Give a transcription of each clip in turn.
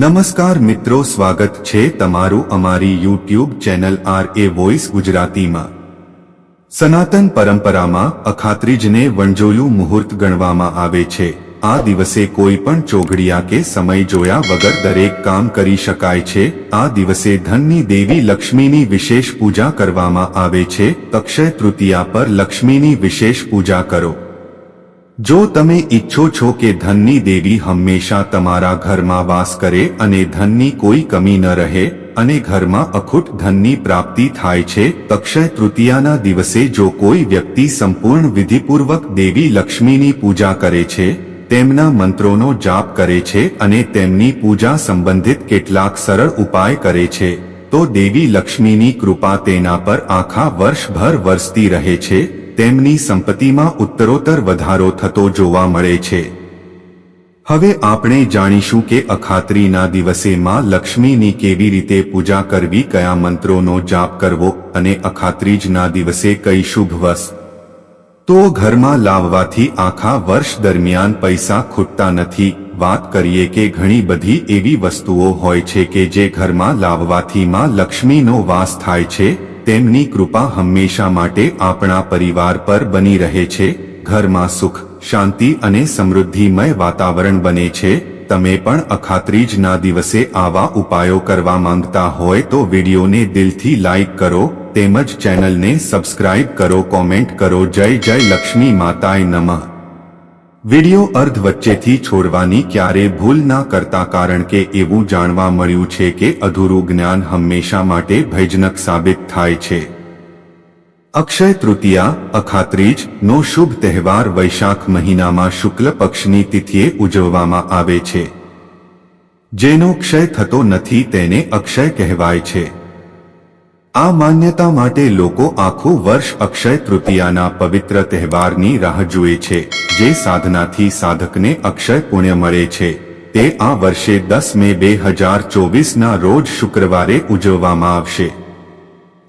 નમસ્કાર મિત્રો, સ્વાગત છે તમારું અમારી YouTube channel R A voice ગુજરાતીમાં. સનાતન પરંપરામાં અખાત્રીજને વણજોયું મુહૂર્ત ગણવામાં આવે છે. આ દિવસે કોઈ પણ ચોઘડિયા કે સમય જોયા વગર દરેક કામ કરી શકાય છે. આ દિવસે ધનની દેવી લક્ષ્મીની વિશેષ પૂજા કરવામાં આવે છે. અક્ષય તૃતીયા પર લક્ષ્મીની વિશેષ પૂજા કરો. જો તમે ઈચ્છો છો કે ધનની દેવી હંમેશા તમારા ઘરમાં વાસ કરે અને ધનની કોઈ કમી ન રહે, અને ઘરમાં અખૂટ ધનની પ્રાપ્તિ થાય છે અક્ષય તૃતીયાના દિવસે જો કોઈ વ્યક્તિ સંપૂર્ણ વિધિપૂર્વક દેવી લક્ષ્મીની પૂજા કરે છે, તેમના મંત્રોનો જાપ કરે છે અને તેમની પૂજા સંબંધિત કેટલાક સરળ ઉપાય કરે છે, તો દેવી લક્ષ્મીની કૃપા તેના પર આખા વર્ષભર વરસતી રહે છે તેમની સંપત્તિમાં ઉત્તરોત્તર વધારો થતો જોવા મળે છે. હવે આપણે જાણીશું કે અખાત્રીના દિવસે માં લક્ષ્મીની કેવી રીતે પૂજા કરવી, કયા મંત્રોનો જાપ કરવો અને અખાત્રીજના દિવસે કઈ શુભ વસ્તુ તો ઘરમાં લાવવાથી આખા વર્ષ દરમિયાન પૈસા ખૂટતા નથી. વાત કરીએ કે ઘણી બધી એવી વસ્તુઓ હોય છે કે જે ઘરમાં લાવવાથી માં લક્ષ્મીનો વાસ થાય છે. તેમની કૃપા હંમેશા માટે આપણા પરિવાર પર બની રહે છે, ઘરમાં સુખ, શાંતિ અને સમૃદ્ધિમય વાતાવરણ બને છે, તમે પણ અખાત્રીજના દિવસે આવા ઉપાયો કરવા માંગતા હોય તો વિડીયોને દિલથી લાઈક કરો, તેમજ ચેનલને સબસ્ક્રાઇબ કરો, કોમેન્ટ કરો, જય જય લક્ષ્મી માતાય નમઃ. વિડિયો અર્ધ વચ્ચેથી છોડવાની ક્યારે ભૂલ ના કરતા કારણ કે એવું જાણવા મળ્યું છે કે અધૂરું જ્ઞાન હંમેશા માટે ભયજનક સાબિત થાય છે. અક્ષય તૃતીયા, અખાત્રીજ, નો શુભ તહેવાર વૈશાખ મહિનામાં શુક્લ પક્ષની તિથિએ ઉજવવામાં આવે છે. જેનો ક્ષય થતો નથી તેને અક્ષય કહેવાય છે. આ માન્યતા માટે લોકો આખું વર્ષ અક્ષય તૃતીયાના પવિત્ર તહેવારની રાહ જુએ છે, જે સાધનાથી સાધકને અક્ષય પુણ્ય મળે છે. તે આ વર્ષે દસ મે બે હજાર ચોવીસના રોજ શુક્રવારે ઉજવવામાં આવશે.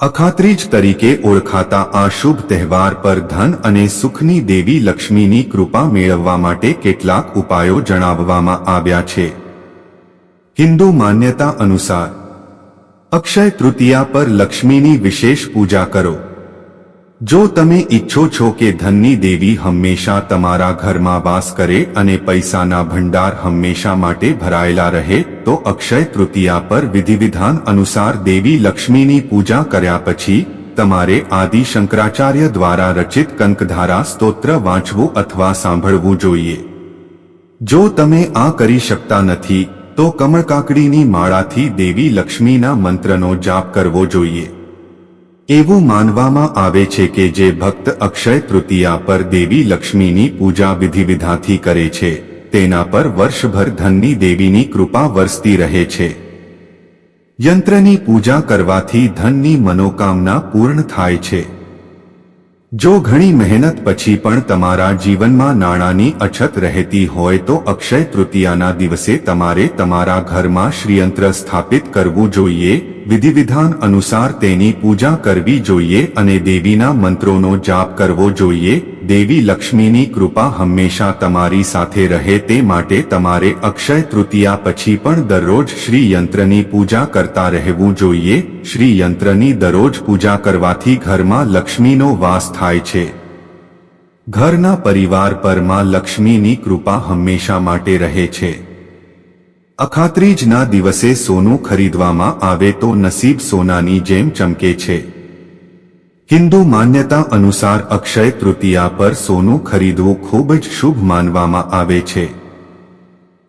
અખાત્રીજ તરીકે ઓળખાતા આ શુભ તહેવાર પર ધન અને સુખની દેવી લક્ષ્મીની કૃપા મેળવવા માટે કેટલાક ઉપાયો જણાવવામાં આવ્યા છે. હિન્દુ માન્યતા અનુસાર અક્ષય તૃતીયા પર લક્ષ્મીની વિશેષ પૂજા કરો. જો તમે ઈચ્છો છો કે ધનની દેવી હંમેશા તમારા ઘરમાં વાસ કરે અને પૈસાના ભંડાર હંમેશા માટે ભરાયેલા રહે, તો અક્ષય તૃતીયા પર વિધિવિધાન અનુસાર દેવી લક્ષ્મીની પૂજા કર્યા પછી, તમારે આદિ શંકરાચાર્ય દ્વારા રચિત કંકધારા સ્તોત્ર વાંચવું અથવા સાંભળવું જોઈએ. જો તમે આ કરી શકતા નથી તો કમળકાકડીની માળાથી દેવી લક્ષ્મીના મંત્રનો જાપ કરવો જોઈએ. એવું માનવામાં આવે છે કે જે ભક્ત અક્ષય તૃતીયા પર દેવી લક્ષ્મીની પૂજા વિધિવિધાથી કરે છે, તેના પર વર્ષભર ધનની દેવીની કૃપા વરસતી રહે છે. યંત્રની પૂજા કરવાથી ધનની મનોકામના પૂર્ણ થાય છે. જો ઘણી મહેનત પછી પણ તમારા જીવનમાં નાણાંની અછત રહેતી હોય તો અક્ષય તૃતીયાના દિવસે તમારે તમારા ઘરમાં શ્રીયંત્ર સ્થાપિત કરવું જોઈએ, વિધિવિધાન અનુસાર તેની પૂજા કરવી જોઈએ અને દેવીના મંત્રોનો જાપ કરવો જોઈએ દેવી લક્ષ્મીની કૃપા હંમેશા તમારી સાથે રહે તે માટે તમારે અક્ષય તૃતીયા પછી પણ દરરોજ શ્રી યંત્રની પૂજા કરતા રહેવું જોઈએ. શ્રી યંત્રની દરરોજ પૂજા કરવાથી ઘરમાં લક્ષ્મીનો વાસ થાય છે. ઘરના પરિવાર પરમાં લક્ષ્મીની કૃપા હંમેશા માટે રહે છે. અખાત્રીજના દિવસે સોનું ખરીદવામાં આવે તો નસીબ સોનાની જેમ ચમકે છે. હિન્દુ માન્યતા અનુસાર અક્ષય તૃતીયા પર સોનું ખરીદવું ખૂબ જ શુભ માનવામાં આવે છે.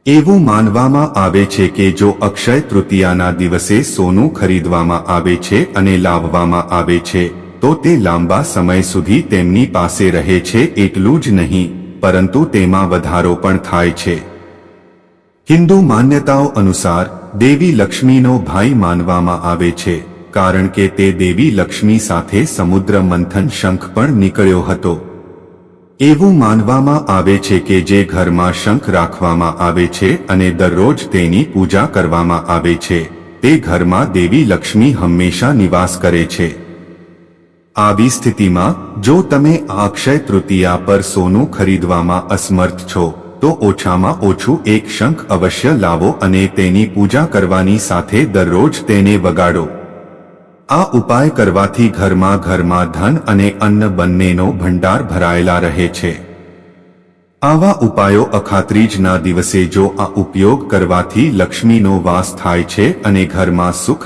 એવું માનવામાં આવે છે કે જો અક્ષય તૃતીયાના દિવસે સોનું ખરીદવામાં આવે છે અને લાવવામાં આવે છે, તો તે લાંબા સમય સુધી તેમની પાસે રહે છે એટલું જ નહીં, પરંતુ તેમાં વધારો પણ થાય છે. હિન્દુ માન્યતાઓ અનુસાર દેવી લક્ષ્મીનો ભાઈ માનવામાં આવે છે. કારણ કે તે દેવી લક્ષ્મી સાથે સમુદ્ર મંથન શંખ પણ નીકળ્યો હતો. એવું માનવામાં આવે છે કે જે ઘરમાં શંખ રાખવામાં આવે છે અને દરરોજ તેની પૂજા કરવામાં આવે છે, તે ઘરમાં દેવી લક્ષ્મી હંમેશા નિવાસ કરે છે. આવી સ્થિતિમાં, જો તમે અક્ષય તૃતીયા પર સોનું ખરીદવામાં અસમર્થ છો, તો ઓછામાં ઓછું એક શંખ અવશ્ય લાવો અને તેની પૂજા કરવાની સાથે દરરોજ તેને વગાડો. આ ઉપાય કરવાથી ઘરમાં ઘરમાં ધન અને અન્ન બંનેનો ભંડાર ભરાયેલા રહે છે. આવા ઉપાયો અખાત્રીજના દિવસે જો આ ઉપયોગ કરવાથી લક્ષ્મીનો વાસ થાય છે અને ઘરમાં સુખ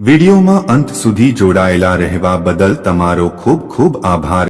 વિડીયોમાં અંત સુધી જોડાયેલા રહેવા બદલ તમારો ખૂબ ખૂબ આભાર.